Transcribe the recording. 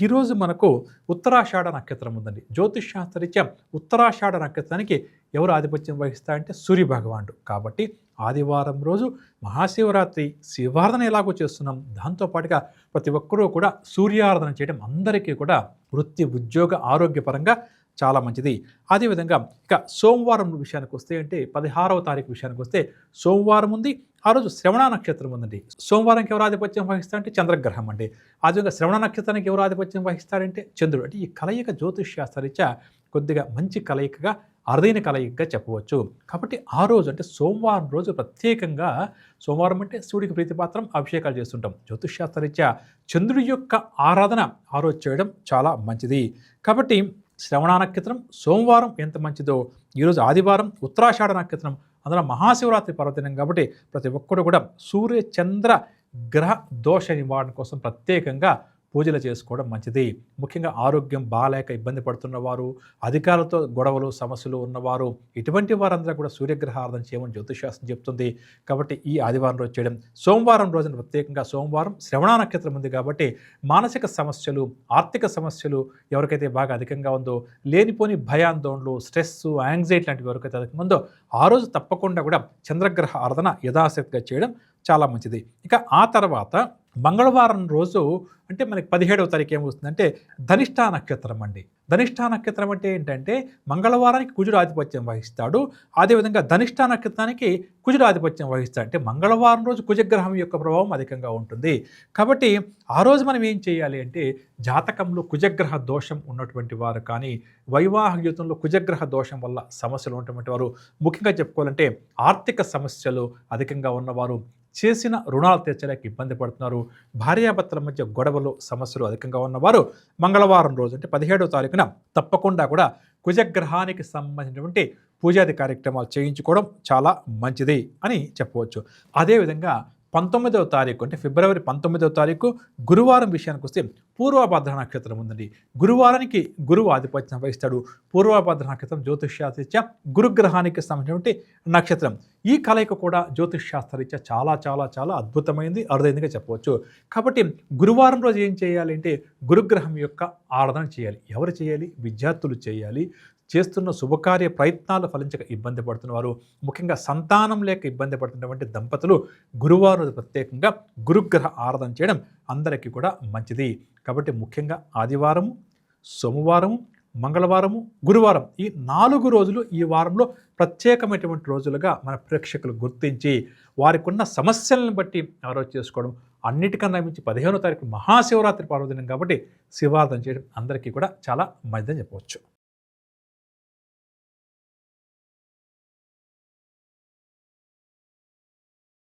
ఈరోజు మనకు ఉత్తరాషాఢ నక్షత్రం ఉందండి. జ్యోతిష్శాస్త్రరీత్యా ఉత్తరాషాఢ నక్షత్రానికి ఎవరు ఆధిపత్యం వహిస్తారంటే సూర్య భగవానుడు. కాబట్టి ఆదివారం రోజు మహాశివరాత్రి శివారాధన ఎలాగో చేస్తున్నాం. దాంతోపాటుగా ప్రతి ఒక్కరూ కూడా సూర్యారాధన చేయడం అందరికీ కూడా వృత్తి ఉద్యోగ ఆరోగ్యపరంగా చాలా మంచిది. అదేవిధంగా ఇక సోమవారం విషయానికి వస్తే అంటే పదహారవ తారీఖు విషయానికి వస్తే సోమవారం ఉంది ఆ రోజు శ్రవణ నక్షత్రం ఉందండి. సోమవారంకి ఎవరు ఆధిపత్యం వహిస్తారంటే చంద్రగ్రహం అండి. అదేవిధంగా శ్రవణ నక్షత్రానికి ఎవరు ఆధిపత్యం వహిస్తారంటే చంద్రుడు. అంటే ఈ కలయిక జ్యోతిష్యాస్త్రరీత్యా కొద్దిగా మంచి కలయికగా అరుదైన కలయికగా చెప్పవచ్చు. కాబట్టి ఆ రోజు అంటే సోమవారం రోజు ప్రత్యేకంగా సోమవారం అంటే సూర్యుడికి ప్రీతిపాత్రం అభిషేకాలు చేస్తుంటాం. జ్యోతిష్యాస్త్రరీత్యా చంద్రుడి యొక్క ఆరాధన ఆ రోజు చేయడం చాలా మంచిది. కాబట్టి శ్రవణ నక్షత్రం సోమవారం ఎంత మంచిదో ఈరోజు ఆదివారం ఉత్తరాషాఢ నక్షత్రం అందులో మహాశివరాత్రి పర్వదినం కాబట్టి ప్రతి ఒక్కరు కూడా సూర్య చంద్ర గ్రహ దోష నివారణ కోసం ప్రత్యేకంగా పూజలు చేసుకోవడం మంచిది. ముఖ్యంగా ఆరోగ్యం బాగాలేక ఇబ్బంది పడుతున్నవారు అధికారులతో గొడవలు సమస్యలు ఉన్నవారు ఇటువంటి వారందరూ కూడా సూర్యగ్రహ చేయమని జ్యోతిశాస్త్రం చెప్తుంది. కాబట్టి ఈ ఆదివారం రోజు చేయడం. సోమవారం రోజున ప్రత్యేకంగా సోమవారం శ్రవణ నక్షత్రం ఉంది కాబట్టి మానసిక సమస్యలు ఆర్థిక సమస్యలు ఎవరికైతే బాగా అధికంగా ఉందో లేనిపోని భయాందోళనలు స్ట్రెస్ యాంగ్జైటీ లాంటివి ఎవరికైతే అధికంగా ఉందో ఆ రోజు తప్పకుండా కూడా చంద్రగ్రహ ఆరాధన యథాశక్తిగా చేయడం చాలా మంచిది. ఇక ఆ తర్వాత మంగళవారం రోజు అంటే మనకి పదిహేడవ తారీఖు ఏమవుతుందంటే ధనిష్టా నక్షత్రం అండి. ధనిష్టా నక్షత్రం అంటే ఏంటంటే మంగళవారానికి కుజుడు ఆధిపత్యం వహిస్తాడు. అదేవిధంగా ధనిష్టా నక్షత్రానికి కుజుడు ఆధిపత్యం వహిస్తాడు. అంటే మంగళవారం రోజు కుజగ్రహం యొక్క ప్రభావం అధికంగా ఉంటుంది. కాబట్టి ఆ రోజు మనం ఏం చేయాలి అంటే జాతకంలో కుజగ్రహ దోషం ఉన్నటువంటి వారు కానీ వైవాహిక జీవితంలో కుజగ్రహ దోషం వల్ల సమస్యలు ఉన్నటువంటి వారు ముఖ్యంగా చెప్పుకోవాలంటే ఆర్థిక సమస్యలు అధికంగా ఉన్నవారు చేసిన రుణాలు తీర్చలేక ఇబ్బంది పడుతున్నారు. భార్యాభర్తల మధ్య గొడవలు సమస్యలు అధికంగా ఉన్నవారు మంగళవారం రోజు అంటే పదిహేడవ తారీఖున తప్పకుండా కూడా కుజగ్రహానికి సంబంధించినటువంటి పూజాది కార్యక్రమాలు చేయించుకోవడం చాలా మంచిది అని చెప్పవచ్చు. అదేవిధంగా పంతొమ్మిదవ తారీఖు అంటే ఫిబ్రవరి పంతొమ్మిదవ తారీఖు గురువారం విషయానికి వస్తే పూర్వభద్ర నక్షత్రం ఉందండి. గురువారానికి గురువు ఆధిపత్యం వహిస్తాడు. పూర్వభద్ర నక్షత్రం జ్యోతిష్శాస్త్రీత్యా గురుగ్రహానికి సంబంధించినటువంటి నక్షత్రం. ఈ కలయిక కూడా జ్యోతిష్శాస్త్రరీత్యా చాలా చాలా చాలా అద్భుతమైంది అరుదైందిగా చెప్పవచ్చు. కాబట్టి గురువారం రోజు ఏం చేయాలి అంటే గురుగ్రహం యొక్క ఆరాధన చేయాలి. ఎవరు చేయాలి? విద్యార్థులు చేయాలి. చేస్తున్న శుభకార్య ప్రయత్నాలు ఫలించక ఇబ్బంది పడుతున్నవారు ముఖ్యంగా సంతానం లేక ఇబ్బంది పడుతున్నటువంటి దంపతులు గురువారం ప్రత్యేకంగా గురుగ్రహ ఆరాధన చేయడం అందరికీ కూడా మంచిది. కాబట్టి ముఖ్యంగా ఆదివారము సోమవారము మంగళవారము గురువారం ఈ నాలుగు రోజులు ఈ వారంలో ప్రత్యేకమైనటువంటి రోజులుగా మన ప్రేక్షకులు గుర్తించి వారికి ఉన్న సమస్యలను బట్టి ఆరోజు చేసుకోవడం. అన్నిటికన్నా మించి పదిహేనో తారీఖు మహాశివరాత్రి పర్వదినం కాబట్టి శివార్థం చేయడం అందరికీ కూడా చాలా మంచిదని చెప్పవచ్చు.